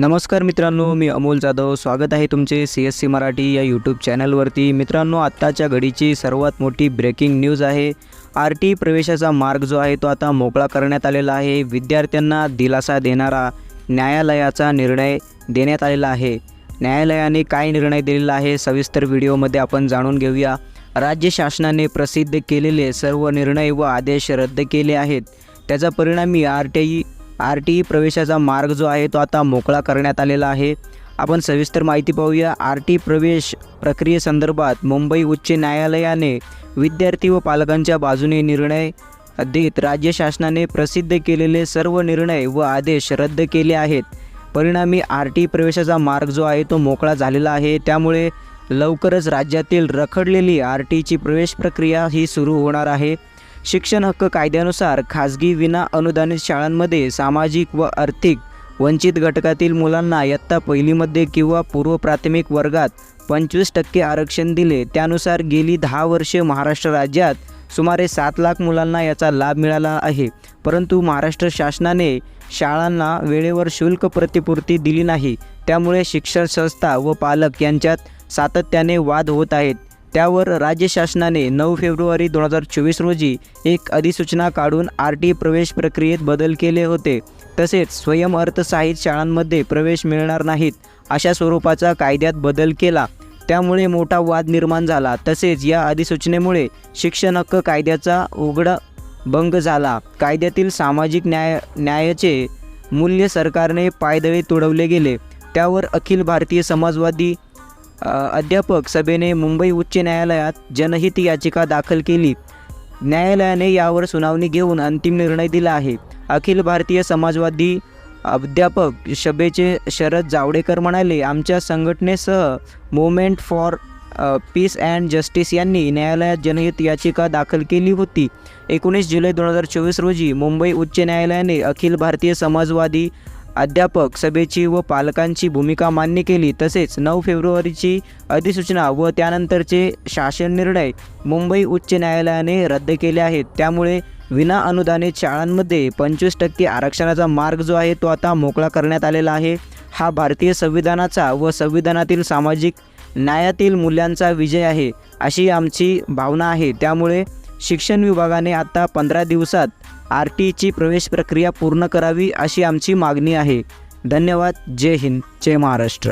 नमस्कार मित्रांनो मी अमोल जाधव. स्वागत आहे तुमचे सी एस सी मराठी या यूट्यूब चॅनलवरती मित्रांनो आत्ताच्या घडीची सर्वात मोठी ब्रेकिंग न्यूज आहे. आर टी प्रवेशाचा मार्ग जो आहे तो आता मोकळा करण्यात आलेला आहे. विद्यार्थ्यांना दिलासा देणारा न्यायालयाचा निर्णय देण्यात आलेला आहे. न्यायालयाने काय निर्णय दिलेला आहे सविस्तर व्हिडिओमध्ये आपण जाणून घेऊया. राज्य शासनाने प्रसिद्ध केलेले सर्व निर्णय व आदेश रद्द केले आहेत. त्याचा परिणामी R T I R T E प्रवेशाचा मार्ग जो आहे तो आता मोकळा करण्यात आलेला आहे. आपण सविस्तर माहिती पाहूया. आर टी प्रवेश प्रक्रियेसंदर्भात मुंबई उच्च न्यायालयाने विद्यार्थी व पालकांच्या बाजूने निर्णय देत राज्य शासनाने प्रसिद्ध केलेले सर्व निर्णय व आदेश रद्द केले आहेत. परिणामी आर टी प्रवेशाचा मार्ग जो आहे तो मोकळा झालेला आहे. त्यामुळे लवकरच राज्यातील रखडलेली आर टीची प्रवेश प्रक्रिया ही सुरू होणार आहे. शिक्षण हक्क कायद्यानुसार खाजगी विना अनुदानित शाळांमध्ये सामाजिक व आर्थिक वंचित घटकातील मुलांना इयत्ता पहिलीमध्ये किंवा पूर्व प्राथमिक वर्गात पंचवीस टक्के आरक्षण दिले. त्यानुसार गेली दहा वर्षे महाराष्ट्र राज्यात सुमारे सात लाख मुलांना याचा लाभ मिळाला आहे. परंतु महाराष्ट्र शासनाने शाळांना वेळेवर शुल्क प्रतिपूर्ती दिली नाही. त्यामुळे शिक्षण संस्था व पालक यांच्यात सातत्याने वाद होत आहेत. त्यावर राज्य शासनाने नऊ फेब्रुवारी दोन हजार चोवीस रोजी एक अधिसूचना काढून आर टी प्रवेश प्रक्रियेत बदल केले होते. तसेच स्वयं अर्थसहाय्यित शाळांमध्ये प्रवेश मिळणार नाहीत अशा स्वरूपाचा कायद्यात बदल केला. त्यामुळे मोठा वाद निर्माण झाला. तसेच या अधिसूचनेमुळे शिक्षण हक्क कायद्याचा उघडा भंग झाला. कायद्यातील सामाजिक न्याय न्यायाचे मूल्य सरकारने पायदळी तुडवले गेले. त्यावर अखिल भारतीय समाजवादी अध्यापक सभेने मुंबई उच्च न्यायालयात जनहित याचिका दाखल केली. न्यायालयाने यावर सुनावणी घेऊन अंतिम निर्णय दिला आहे. अखिल भारतीय समाजवादी अध्यापक सभेचे शरद जावडेकर म्हणाले आमच्या संघटनेसह movement for peace and justice यांनी न्यायालयात जनहित याचिका दाखल केली होती. एकोणीस जुलै दोन हजार चोवीस रोजी मुंबई उच्च न्यायालयाने अखिल भारतीय समाजवादी अध्यापक सभेची व पालकांची भूमिका मान्य केली. तसेच नऊ फेब्रुवारीची अधिसूचना व त्यानंतरचे शासन निर्णय मुंबई उच्च न्यायालयाने रद्द केले आहेत. त्यामुळे विना अनुदानित शाळांमध्ये पंचवीस टक्के आरक्षणाचा मार्ग जो आहे तो आता मोकळा करण्यात आलेला आहे. हा भारतीय संविधानाचा व संविधानातील सामाजिक न्यायातील मूल्यांचा विजय आहे अशी आमची भावना आहे. त्यामुळे शिक्षण विभागाने आता पंधरा दिवसात आर टीची प्रवेश प्रक्रिया पूर्ण करावी अशी आमची मागणी आहे. धन्यवाद. जय हिंद. जय महाराष्ट्र.